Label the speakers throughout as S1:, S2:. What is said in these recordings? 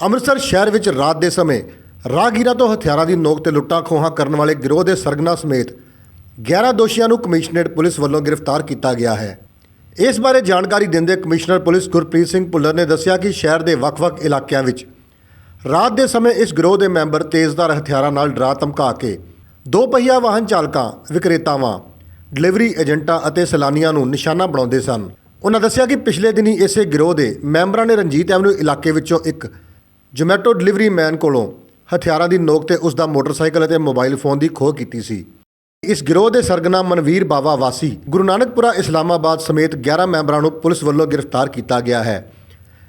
S1: ਅੰਮ੍ਰਿਤਸਰ ਸ਼ਹਿਰ ਵਿੱਚ ਰਾਤ ਦੇ ਸਮੇਂ ਰਾਹਗੀਰਾਂ ਤੋਂ ਹਥਿਆਰਾਂ ਦੀ ਨੋਕ ਤੇ ਲੁੱਟਾਂ ਖੋਹਾਂ ਕਰਨ ਵਾਲੇ ਗਿਰੋਹ ਦੇ ਸਰਗਨਾ ਸਮੇਤ 11 ਦੋਸ਼ੀਆਂ ਨੂੰ ਕਮਿਸ਼ਨਰੇਟ ਪੁਲਿਸ ਵੱਲੋਂ ਗ੍ਰਿਫਤਾਰ ਕੀਤਾ ਗਿਆ ਹੈ। ਇਸ ਬਾਰੇ ਜਾਣਕਾਰੀ ਦਿੰਦੇ ਕਮਿਸ਼ਨਰ ਪੁਲਿਸ ਗੁਰਪ੍ਰੀਤ ਸਿੰਘ ਭੁੱਲਰ ਨੇ ਦੱਸਿਆ ਕਿ ਸ਼ਹਿਰ ਦੇ ਵੱਖ-ਵੱਖ ਇਲਾਕਿਆਂ ਵਿੱਚ ਰਾਤ ਦੇ ਸਮੇਂ ਇਸ ਗਿਰੋਹ ਦੇ ਮੈਂਬਰ ਤੇਜ਼ਧਾਰ ਹਥਿਆਰਾਂ ਨਾਲ ਡਰਾ ਧਮਕਾ ਕੇ ਦੋ ਪਹੀਆ ਵਾਹਨ ਚਾਲਕਾਂ, ਵਿਕਰੇਤਾਵਾਂ, ਡਿਲੀਵਰੀ ਏਜੰਟਾਂ ਅਤੇ ਸੈਲਾਨੀਆਂ ਨੂੰ ਨਿਸ਼ਾਨਾ ਬਣਾਉਂਦੇ ਸਨ। ਉਹਨਾਂ ਦੱਸਿਆ ਕਿ ਪਿਛਲੇ ਦਿਨੀ ਇਸੇ ਗਿਰੋਹ ਦੇ ਮੈਂਬਰਾਂ ਨੇ ਰਣਜੀਤ ਐਵਨਿਊ ਇਲਾਕੇ ਵਿੱਚੋਂ ਇੱਕ ਜੋਮੈਟੋ ਡਿਲੀਵਰੀ ਮੈਨ ਕੋਲੋਂ ਹਥਿਆਰਾਂ ਦੀ ਨੋਕ ਤੇ ਉਸ ਦਾ ਮੋਟਰਸਾਈਕਲ ਅਤੇ ਮੋਬਾਈਲ ਫੋਨ ਦੀ ਖੋਹ ਕੀਤੀ ਸੀ। ਇਸ ਗਿਰੋਹ ਦੇ ਸਰਗਨਾ ਮਨਵੀਰ ਬਾਵਾ ਵਾਸੀ ਗੁਰੂ ਨਾਨਕਪੁਰਾ ਇਸਲਾਮਾਬਾਦ ਸਮੇਤ 11 ਮੈਂਬਰਾਂ ਨੂੰ ਪੁਲਿਸ ਵੱਲੋਂ ਗ੍ਰਿਫਤਾਰ ਕੀਤਾ ਗਿਆ ਹੈ।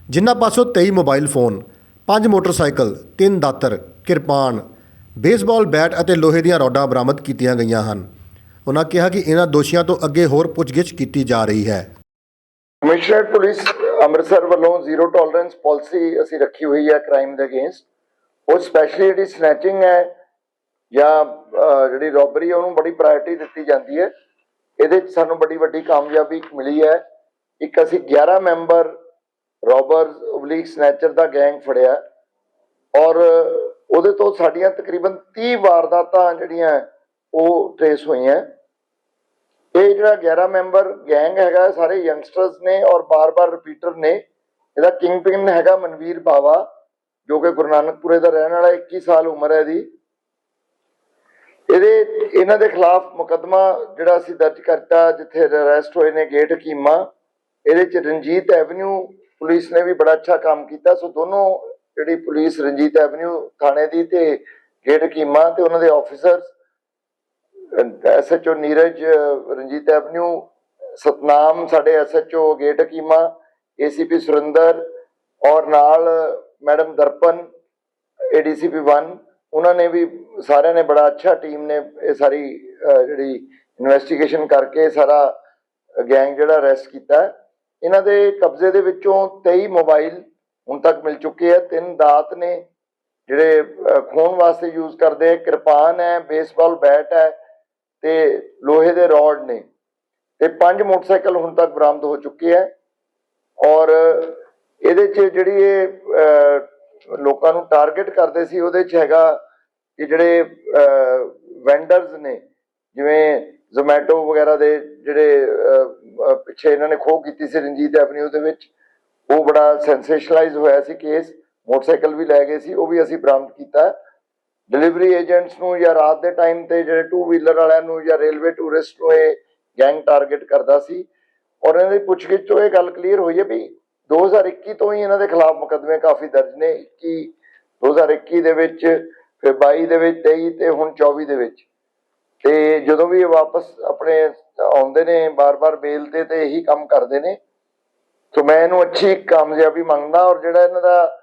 S1: ਜਿਨ੍ਹਾਂ ਪਾਸੋਂ 23 ਮੋਬਾਈਲ ਫੋਨ 5 ਮੋਟਰਸਾਈਕਲ 3 ਦਾਤਰ, ਕਿਰਪਾਨ, ਬੇਸਬਾਲ ਬੈਟ ਅਤੇ ਲੋਹੇ ਦੀਆਂ ਰੋਡਾਂ ਬਰਾਮਦ ਕੀਤੀਆਂ ਗਈਆਂ ਹਨ। ਉਹਨਾਂ ਕਿਹਾ ਕਿ ਇਹਨਾਂ ਦੋਸ਼ੀਆਂ ਤੋਂ ਅੱਗੇ ਹੋਰ ਪੁੱਛਗਿੱਛ ਕੀਤੀ ਜਾ ਰਹੀ ਹੈ।
S2: ਕਮਿਸ਼ਨਰੇਟ ਪੁਲਿਸ ਅੰਮ੍ਰਿਤਸਰ ਵੱਲੋਂ ਜ਼ੀਰੋ ਟੋਲਰੈਂਸ ਪਾਲਿਸੀ ਅਸੀਂ ਰੱਖੀ ਹੋਈ ਹੈ ਕ੍ਰਾਈਮ ਦੇ ਅਗੇਂਸਟ ਉਹ ਸਪੈਸ਼ਲੀ ਜਿਹੜੀ ਸਨੈਚਿੰਗ ਹੈ ਜਾਂ ਜਿਹੜੀ ਰੋਬਰੀ ਹੈ, ਉਹਨੂੰ ਬੜੀ ਪ੍ਰਾਇੋਰਟੀ ਦਿੱਤੀ ਜਾਂਦੀ ਹੈ। ਇਹਦੇ ਵਿੱਚ ਸਾਨੂੰ ਬੜੀ ਵੱਡੀ ਕਾਮਯਾਬੀ ਮਿਲੀ ਹੈ। ਇੱਕ ਅਸੀਂ 11 ਮੈਂਬਰ ਰੋਬਰਸ ਓਬਲੀਕ ਸਨੈਚਰ ਦਾ ਗੈਂਗ ਫੜਿਆ। ਔਰ ਉਹਦੇ ਤੋਂ ਸਾਡੀਆਂ ਤਕਰੀਬਨ 30 ਵਾਰਦਾਤਾਂ ਜਿਹੜੀਆਂ ਉਹ ਟ੍ਰੇਸ ਹੋਈਆਂ। ਇਹ ਜਿਹੜਾ 11 ਮੈਂਬਰ ਗੈਂਗ ਹੈਗਾ, ਸਾਰੇ ਯੰਗਸਟਰਸ ਨੇ ਔਰ ਬਾਰ-ਬਾਰ ਰਿਪੀਟਰ ਨੇ। ਇਹਦਾ ਕਿੰਗ ਪਿਨ ਹੈਗਾ ਮਨਵੀਰ ਬਾਵਾ, ਜੋ ਕਿ ਗੁਰੂ ਨਾਨਕਪੁਰੇ ਦਾ ਰਹਿਣ ਵਾਲਾ 21 ਸਾਲ ਉਮਰ ਹੈ ਇਹਦੀ। ਇਹਦੇ, ਇਹਨਾਂ ਦੇ ਖਿਲਾਫ ਮੁਕੱਦਮਾ ਜਿਹੜਾ ਅਸੀਂ ਦਰਜ ਕਰਤਾ, ਜਿੱਥੇ ਅਰੈਸਟ ਹੋਏ ਨੇ ਗੇਟ ਹਕੀਮਾ ਇਹਦੇ ਚ ਰਣਜੀਤ ਐਵਨਿਊ ਪੁਲਿਸ ਨੇ ਵੀ ਬੜਾ ਅੱਛਾ ਕੰਮ ਕੀਤਾ। ਸੋ ਦੋਨੋਂ ਜਿਹੜੀ ਪੁਲਿਸ ਰਣਜੀਤ ਐਵਨਿਊ ਥਾਣੇ ਦੀ ਤੇ ਗੇਟ ਹਕੀਮਾ ਤੇ ਉਹਨਾਂ ਦੇ officers SHO Neeraj Ranjit avenue Satnam ਸਾਡੇ SHO gate Hakima ACP Surinder ਔਰ ਨਾਲ ਮੈਡਮ ਦਰਪਨ ਏਡੀਸੀਪੀ 1 ਉਹਨਾਂ ਨੇ ਵੀ ਸਾਰਿਆਂ ਨੇ ਬੜਾ ਅੱਛਾ ਟੀਮ ਨੇ ਇਹ ਸਾਰੀ ਜਿਹੜੀ ਇਨਵੈਸਟੀਗੇਸ਼ਨ ਕਰਕੇ ਸਾਰਾ ਗੈਂਗ ਜਿਹੜਾ ਅਰੈਸਟ ਕੀਤਾ। ਇਹਨਾਂ ਦੇ ਕਬਜ਼ੇ ਦੇ ਵਿੱਚੋਂ 23 ਮੋਬਾਈਲ ਹੁਣ ਤੱਕ ਮਿਲ ਚੁੱਕੇ ਆ ਤਿੰਨ ਦਾਤ ਨੇ ਜਿਹੜੇ ਅਹ, ਵਾਸਤੇ ਯੂਜ਼ ਕਰਦੇ ਕਿਰਪਾਨ ਹੈ ਬੇਸਬਾਲ ਬੈਟ ਹੈ ਤੇ ਲੋਹੇ ਦੇ ਰੋਡ ਨੇ। ਤੇ ਪੰਜ ਮੋਟਰਸਾਈਕਲ ਹੁਣ ਤੱਕ ਬਰਾਮਦ ਹੋ ਚੁੱਕੇ ਹੈ। ਔਰ ਇਹਦੇ ਚ ਜਿਹੜੀ ਇਹ ਲੋਕਾਂ ਨੂੰ ਟਾਰਗੇਟ ਕਰਦੇ ਸੀ, ਉਹਦੇ ਚ ਹੈਗਾ ਕਿ ਜਿਹੜੇ ਵੈਂਡਰਸ ਨੇ, ਜਿਵੇਂ ਜ਼ੋਮੈਟੋ ਵਗੈਰਾ ਦੇ ਜਿਹੜੇ ਪਿੱਛੇ ਇਹਨਾਂ ਨੇ ਖੋਹ ਕੀਤੀ ਸੀ ਰਣਜੀਤ ਐਵਨਿਊ ਦੇ ਵਿੱਚ, ਉਹ ਬੜਾ ਸੈਂਸੇਸ਼ਨਲਾਈਜ਼ ਹੋਇਆ ਸੀ ਕੇਸ ਮੋਟਰਸਾਈਕਲ ਵੀ ਲੈ ਗਏ ਸੀ, ਉਹ ਵੀ ਅਸੀਂ ਬਰਾਮਦ ਕੀਤਾ ਡਿਲੀਵਰੀ ਏਜੰਟਸ ਨੂੰ ਜਾਂ ਰਾਤ ਦੇ ਟਾਈਮ ਤੇ ਜਿਹੜੇ ਟੂ ਵੀਲਰ ਵਾਲਿਆਂ ਨੂੰ ਜਾਂ ਰੇਲਵੇ ਟੂਰਿਸਟ ਨੂੰ ਇਹ ਗੈਂਗ ਟਾਰਗੇਟ ਕਰਦਾ ਸੀ। ਔਰ ਇਹਨਾਂ ਦੀ ਪੁੱਛਗਿੱਛ ਤੋਂ ਇਹ ਗੱਲ ਕਲੀਅਰ ਹੋਈ ਹੈ ਵੀ 2021 ਤੋਂ ਹੀ ਇਹਨਾਂ ਦੇ ਖਿਲਾਫ ਮੁਕੱਦਮੇ ਕਾਫੀ ਦਰਜ ਨੇ। 21 2021 ਦੇ ਵਿੱਚ, ਫਿਰ 22 ਦੇ ਵਿੱਚ 23 ਤੇ ਹੁਣ 24 ਦੇ ਵਿੱਚ। ਤੇ ਜਦੋਂ ਵੀ ਇਹ ਵਾਪਸ ਆਪਣੇ ਆਉਂਦੇ ਨੇ, ਬਾਰ-ਬਾਰ ਬੇਲ ਤੇ ਤੇ ਇਹੀ ਕੰਮ ਕਰਦੇ ਨੇ। ਸੋ ਮੈਂ ਇਹਨੂੰ ਅੱਛੀ ਕਾਮਯਾਬੀ ਮੰਗਦਾ ਔਰ ਜਿਹੜਾ ਇਹਨਾਂ ਦਾ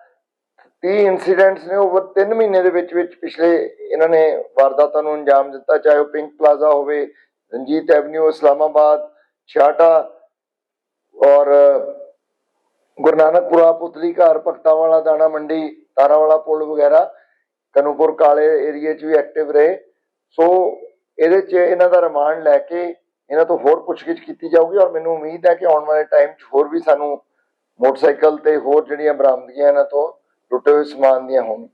S2: 30 ਇਨਸੀਡੈਂਟਸ ਨੇ ਉਹ 3 ਮਹੀਨੇ ਦੇ ਵਿੱਚ ਵਿੱਚ ਪਿਛਲੇ ਇਹਨਾਂ ਨੇ ਵਾਰਦਾਤਾਂ ਨੂੰ ਅੰਜਾਮ ਦਿੱਤਾ, ਚਾਹੇ ਉਹ ਪਿੰਕ ਪਲਾਜ਼ਾ ਹੋਵੇ, ਰਣਜੀਤ ਐਵਨਿਊ, ਇਸਲਾਮਾਬਾਦ ਛਾਟਾ ਔਰ ਗੁਰੂ ਪੁਤਲੀ ਘਰ ਭਗਤਾਂ ਦਾਣਾ ਮੰਡੀ, ਤਾਰਾਂਵਾਲਾ ਪੁਲ ਵਗੈਰਾ, ਕਨੂਪੁਰ ਕਾਲੇ ਏਰੀਏ 'ਚ ਵੀ ਐਕਟਿਵ ਰਹੇ। ਸੋ ਇਹਦੇ 'ਚ ਇਹਨਾਂ ਦਾ ਰਿਮਾਂਡ ਲੈ ਕੇ ਇਹਨਾਂ ਤੋਂ ਹੋਰ ਪੁੱਛਗਿੱਛ ਕੀਤੀ ਜਾਊਗੀ ਔਰ ਮੈਨੂੰ ਉਮੀਦ ਹੈ ਕਿ ਆਉਣ ਵਾਲੇ ਟਾਈਮ 'ਚ ਹੋਰ ਵੀ ਸਾਨੂੰ ਮੋਟਰਸਾਈਕਲ ਤੇ ਹੋਰ ਜਿਹੜੀਆਂ ਬਰਾਮਦਗੀਆਂ ਇਹਨਾਂ ਤੋਂ ਲੁੱਟੇ ਹੋਏ ਸਮਾਨ ਦੀਆਂ ਹੋਣ।